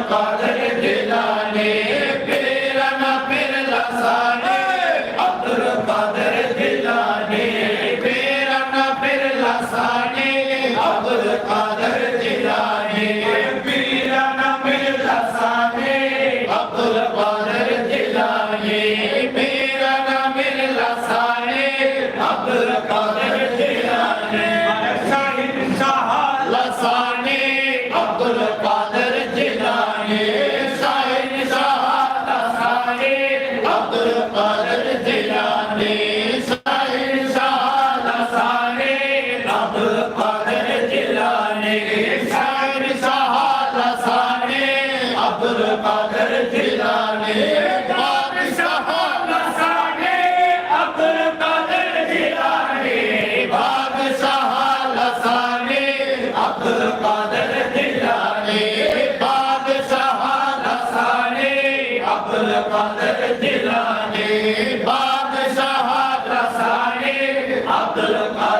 सरकार badr jilani badshah lasane abdul qadir jilani badshah lasane abdul qadir jilani badshah lasane abdul qadir jilani badshah lasane abdul qadir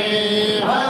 Hey.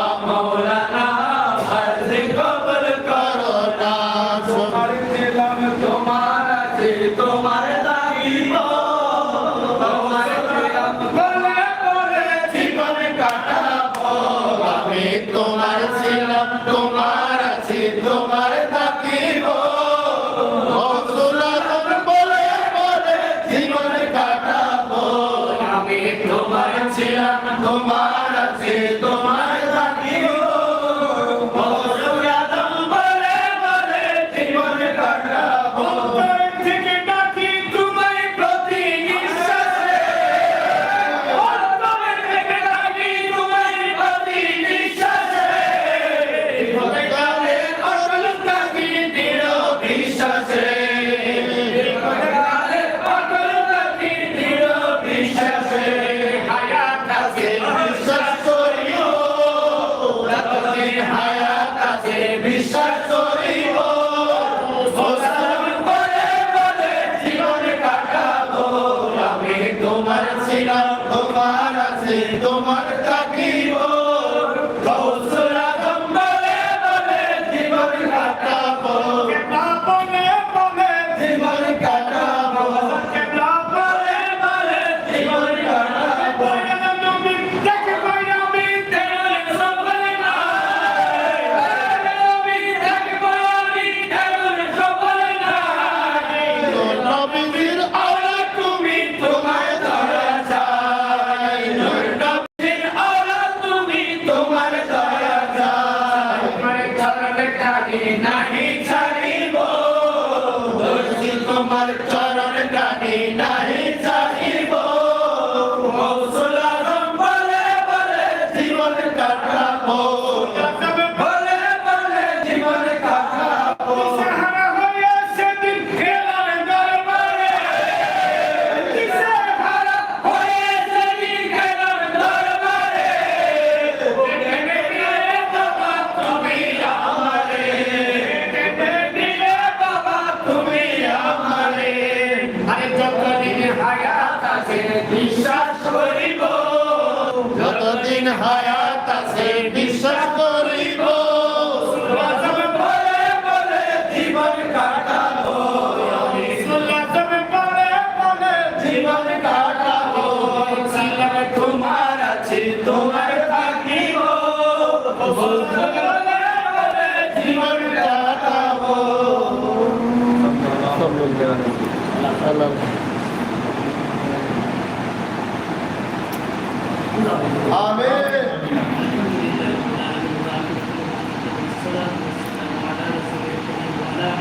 থাকে নাহি ছাড়িব তোমার কঠিন হায়াত আছে বিশ্বাস করিব। জীবন কাটাবো। আমি পরে পরে জীবন কাটাবো। তোমার আছে তোমার থাকিব। জীবন কাটাবো। Allah Amen.